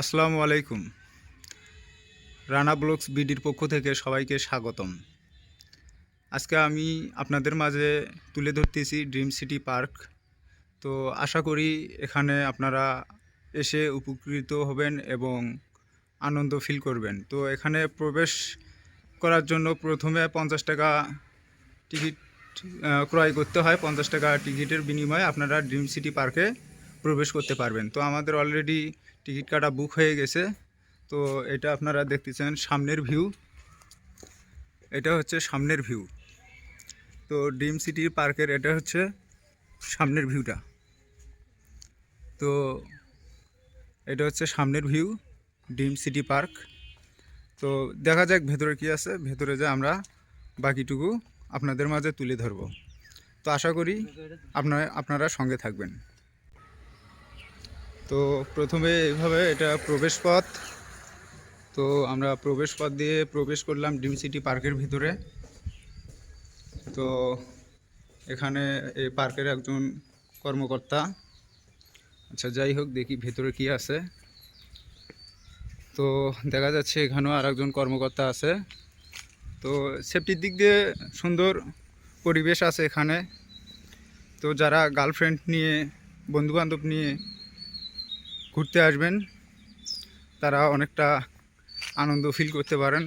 আসসালামু আলাইকুম। রানা ব্লগস বিডির পক্ষ থেকে সবাইকে স্বাগতম। আজকে আমি আপনাদের মাঝে তুলে ধরতেছি ড্রিম সিটি পার্ক। তো আশা করি এখানে আপনারা এসে উপকৃত হবেন এবং আনন্দ ফিল করবেন। তো এখানে প্রবেশ করার জন্য প্রথমে পঞ্চাশ টাকা টিকিট ক্রয় করতে হয়। পঞ্চাশ টাকা টিকিটের বিনিময়ে আপনারা ড্রিম সিটি পার্কে প্রবেশ করতে পারবেন। তো আমাদের অলরেডি টিকিট কাটা বুক হয়ে গেছে। তো এটা আপনারা দেখতেছেন সামনের ভিউ এটা হচ্ছে সামনের ভিউ তো ড্রিম সিটি পার্কের এটা হচ্ছে সামনের ভিউটা তো এটা হচ্ছে সামনের ভিউ ড্রিম সিটি পার্ক তো দেখা যাক ভেতরে কি আছে। ভেতরে যে আমরা বাকিটুকু আপনাদের মাঝে তুলে ধরবো। তো আশা করি আপনারা আপনারা সঙ্গে থাকবেন। তো প্রথমে এইভাবে এটা প্রবেশ পথ তো আমরা প্রবেশ পথ দিয়ে প্রবেশ করলাম ডিম সিটি পার্কের ভিতরে। তো এখানে এই পার্কের একজন কর্মকর্তা। আচ্ছা যাই হোক, দেখি ভেতরে কি আছে। তো দেখা যাচ্ছে এখানেও আর একজন কর্মকর্তা আছে। তো সেফটির দিক দিয়ে সুন্দর পরিবেশ আছে এখানে। তো যারা গার্লফ্রেন্ড নিয়ে, বন্ধুবান্ধব নিয়ে ঘুরতে আসবেন, তারা অনেকটা আনন্দ ফিল করতে পারেন।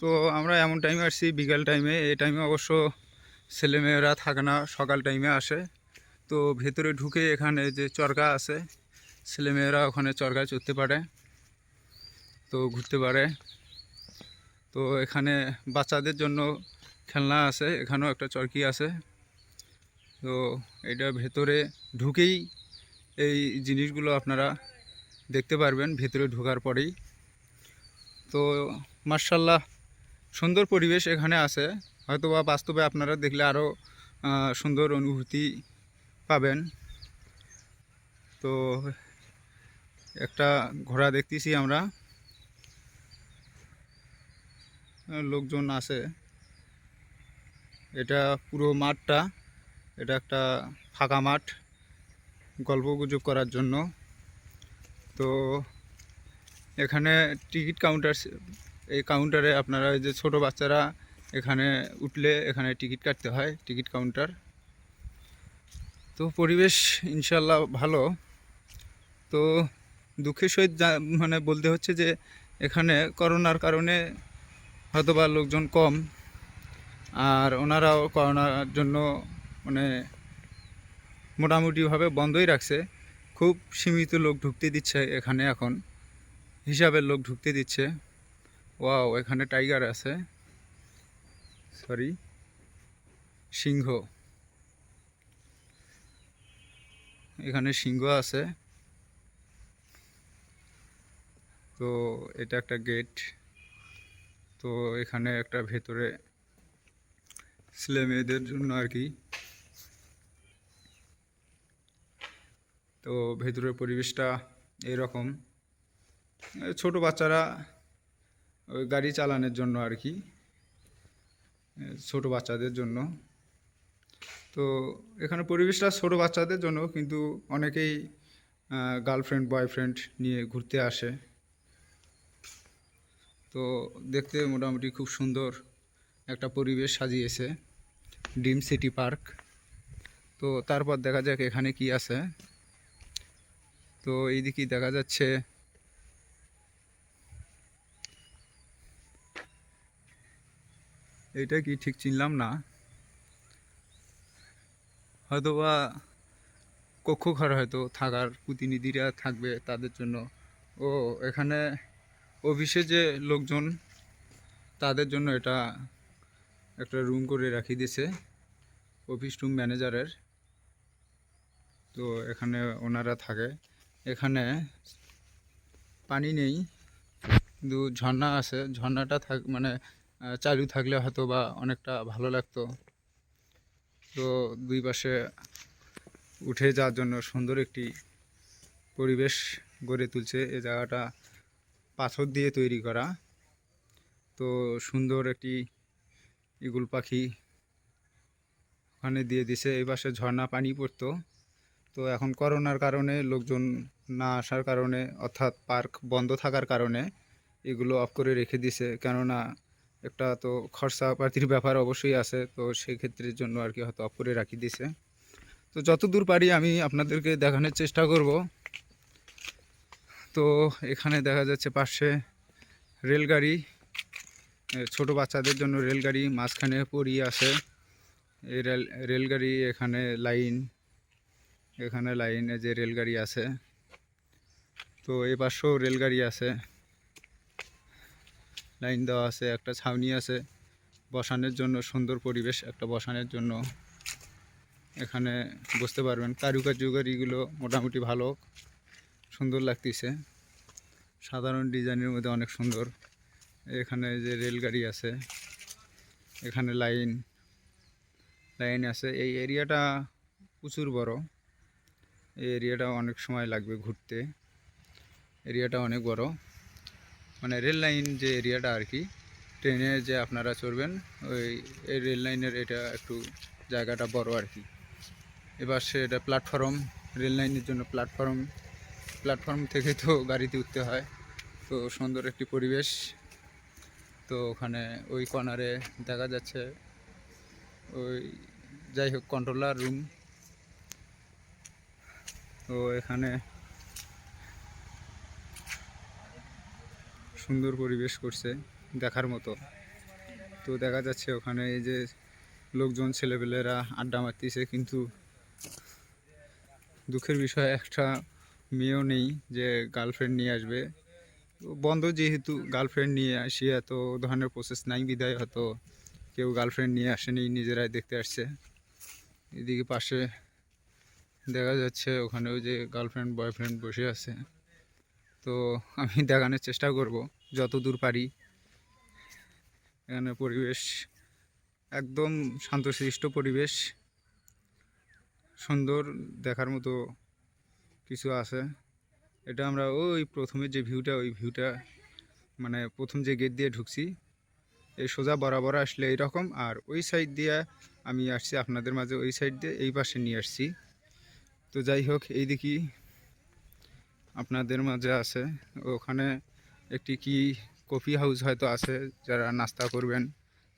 তো আমরা এমন টাইমে আসছি, বিকাল টাইমে এই টাইমে অবশ্য ছেলেমেয়েরা থাকে না, সকাল টাইমে আসে। তো ভেতরে ঢুকে এখানে যে চরকা আছে, ছেলেমেয়েরা ওখানে চরকায় চড়তে পারে, তো ঘুরতে পারে। তো এখানে বাচ্চাদের জন্য খেলনা আছে, এখানেও একটা চরকি আছে। তো এটা ভেতরে ঢুকেই এই জিনিসগুলো আপনারা দেখতে পারবেন, ভেতরে ঢোকার পরেই। তো মার্শাল্লাহ সুন্দর পরিবেশ এখানে আছে। হয়তো বা বাস্তবে আপনারা দেখলে আরও সুন্দর অনুভূতি পাবেন। তো একটা ঘোড়া দেখতেছি আমরা। লোকজন আছে। এটা পুরো মাঠটা, এটা একটা ফাঁকা মাঠ। গল্প গুজব করার জন্য। তো এখানে টিকিট কাউন্টার এই কাউন্টারে আপনারা যে ছোট বাচ্চারা এখানে উঠলে এখানে টিকিট কাটতে হয়, টিকিট কাউন্টার তো পরিবেশ ইনশাল্লাহ ভালো। তো দুঃখের সহিত মানে বলতে হচ্ছে যে এখানে করোনার কারণে হয়তোবা লোকজন কম, আর ওনারাও করোনার জন্য মানে মোটামুটিভাবে বন্ধই রাখছে। খুব সীমিত লোক ঢুকতে দিচ্ছে এখানে এখন। হিসাবের লোক ঢুকতে দিচ্ছে। ওয়াও, এখানে টাইগার আছে। সরি, সিংহ। এখানে সিংহ আছে। তো এটা একটা গেট। তো এখানে একটা ভেতরে ছেলে মেয়েদের জন্য আর কি তো ভেতরের পরিবেশটা এরকম। ছোট বাচ্চারা ওই গাড়ি চালানোর জন্য আর কি ছোট বাচ্চাদের জন্য। তো এখানে পরিবেশটা ছোট বাচ্চাদের জন্য, কিন্তু অনেকেই গার্লফ্রেন্ড বয়ফ্রেন্ড নিয়ে ঘুরতে আসে। তো দেখতে মোটামুটি খুব সুন্দর একটা পরিবেশ সাজিয়েছে ডিম সিটি পার্ক তো তারপর দেখা যাক এখানে কি আছে। তো এইদিকে দেখা যাচ্ছে। এটা কি ঠিক চিনলাম না। হয়তো বা কক্ষঘর হয়তো থাকার প্রতিনিধিরা থাকবে তাদের জন্য। ও, এখানে অফিসে যে লোকজন, তাদের জন্য এটা একটা রুম করে রাখি দিয়েছে, অফিস রুম ম্যানেজারের। তো এখানে ওনারা থাকে। এখানে পানি নেই। কিন্তু ঝর্ণা আছে। ঝর্ণাটা থাক মানে চালু থাকলে হয়তো বা অনেকটা ভালো লাগতো। তো দুই পাশে উঠে যাওয়ার জন্য সুন্দর একটি পরিবেশ গড়ে তুলছে এ জায়গাটা। পাথর দিয়ে তৈরি করা। তো সুন্দর একটি ইগুল পাখি ওখানে দিয়ে দিছে। এই পাশে ঝর্ণা পানি পড়তো। তো এখন করোনার কারণে লোকজন না আসার কারণে, অর্থাৎ পার্ক বন্ধ থাকার কারণে এগুলো অফ করে রেখে দিছে। কেননা একটা তো খরচাপাতির ব্যাপার অবশ্যই আছে, তো সেই ক্ষেত্রের জন্য আর কি হয়তো অফ করে রাখি দিছে। তো যত দূর পারি আমি আপনাদেরকে দেখানোর চেষ্টা করব। তো এখানে দেখা যাচ্ছে পাশে রেলগাড়ি ছোট বাচ্চাদের জন্য রেলগাড়ি মাঝখানে পড়িয়ে আছে। এই রেল, রেলগাড়ি এখানে লাইন এখানে লাইনে যে রেলগাড়ি আছে, তো এ পাশেও রেলগাড়ি আছে। লাইন দেওয়া আছে, একটা ছাউনি আছে, বসানোর জন্য সুন্দর পরিবেশ, একটা বসানোর জন্য। এখানে বুঝতে পারবেন কারুকার্যকারীগুলো মোটামুটি ভালো, সুন্দর লাগতেছে। সাধারণ ডিজাইনের মধ্যে অনেক সুন্দর। এখানে যে রেলগাড়ি আছে, এখানে লাইন লাইন আছে। এই এরিয়াটা প্রচুর বড়। এই এরিয়াটা অনেক সময় লাগবে ঘুরতে। এরিয়াটা অনেক বড়। মানে রেল লাইন যে এরিয়াটা আর কি, ট্রেনে যে আপনারা চড়বেন, ওই এই রেল লাইনের এটা একটু জায়গাটা বড় আর কি। এবার সে এটা প্ল্যাটফর্ম, রেল লাইনের জন্য প্ল্যাটফর্ম প্ল্যাটফর্ম থেকে তো গাড়িতে উঠতে হয়। তো সুন্দর একটি পরিবেশ। তো ওখানে ওই কর্নারে দেখা যাচ্ছে, ওই যাই হোক কন্ট্রোলার রুম তো এখানে সুন্দর পরিবেশ করছে দেখার মতো। তো দেখা যাচ্ছে ওখানে এই যে লোকজন, ছেলেপেলেরা আড্ডা মারতেছে, কিন্তু দুঃখের বিষয়, একটা মেয়েও নেই যে গার্লফ্রেন্ড নিয়ে আসবে। বন্ধ যেহেতু গার্লফ্রেন্ড নিয়ে আসি, এত ধরনের প্রসেস নাই বিদায় হয়তো কেউ গার্লফ্রেন্ড নিয়ে আসেনি, নিজেরাই দেখতে আসছে। এদিকে পাশে দেখা যাচ্ছে ওখানেও যে গার্লফ্রেন্ড বয়ফ্রেন্ড বসে আছে। তো আমি দেখানোর চেষ্টা করব, যত দূর পারি। এখানে পরিবেশ একদম শান্তশিষ্ট পরিবেশ। সুন্দর দেখার মতো কিছু আছে। এটা আমরা ওই প্রথমে যে ভিউটা ওই ভিউটা মানে প্রথম যে গেট দিয়ে ঢুকছি এই সোজা বরাবর আসলে এইরকম। আর ওই সাইড দিয়ে আমি আসছি আপনাদের মাঝে, ওই সাইড দিয়ে এই পাশে নিয়ে আসছি। তো যাই হোক, এই দেখি আপনাদের মাঝে আছে। ওখানে একটি কি কফি হাউস হয়তো আছে, যারা নাস্তা করবেন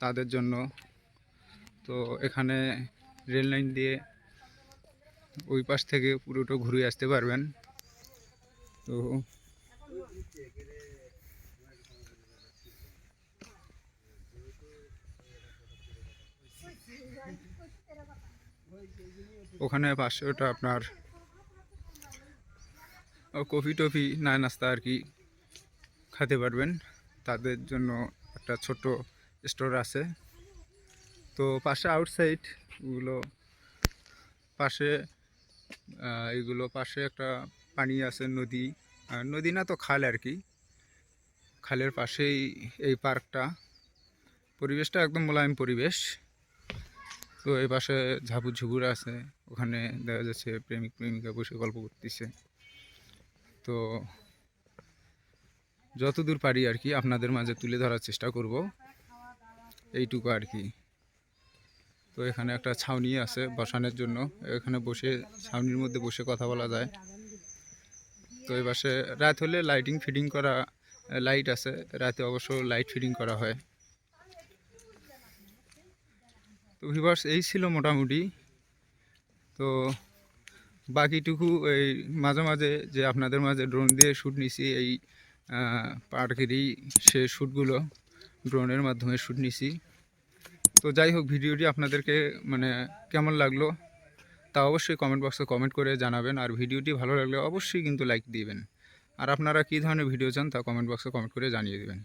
তাদের জন্য। তো এখানে রেল লাইন দিয়ে ওই পাশ থেকে পুরোটা ঘুরে আসতে পারবেন। তো ওখানে পাশে ওটা আপনার কফি টফি না নাস্তা আর কি খেতে পারবেন। তাদের জন্য একটা ছোট স্টোর আছে। তো পাশে আউটসাইড ওগুলো পাশে এগুলো পাশে একটা পানি আছে নদী। নদী না তো খাল আর কি। খালের পাশেই এই পার্কটা। পরিবেশটা একদম মোলায়েম পরিবেশ। তো এই পাশে ঝাপুর ঝুপুর আছে, ওখানে দেখা যাচ্ছে প্রেমিক প্রেমিকা বসে গল্প করতেছে। তো যতদূর পারি আর কি আপনাদের মাঝে তুলে ধরার চেষ্টা করব। এইটুকু আর কি। তো এখানে একটা ছাউনি আছে বসানোর জন্য, এখানে বসে, ছাউনির মধ্যে বসে কথা বলা যায়। তো এই পাশে রাত হলে লাইটিং ফিটিং করা লাইট আছে, রাতে অবশ্য লাইট ফিটিং করা হয়। তো ভিভার্স এই ছিল মোটামুটি। তো বাকিটুকু এই মাঝে মাঝে যে আপনাদের মাঝে ড্রোন দিয়ে শ্যুট নিছি, এই পার্কেরই সে শ্যুটগুলো ড্রোনের মাধ্যমে শ্যুট নিছি। তো যাই হোক, ভিডিওটি আপনাদেরকে মানে কেমন লাগল তা অবশ্যই কমেন্ট বক্সে কমেন্ট করে জানাবেন। আর ভিডিওটি ভালো লাগলে অবশ্যই কিন্তু লাইক দিবেন। আর আপনারা কী ধরনের ভিডিও চান তা কমেন্ট বক্সে কমেন্ট করে জানিয়ে দেবেন।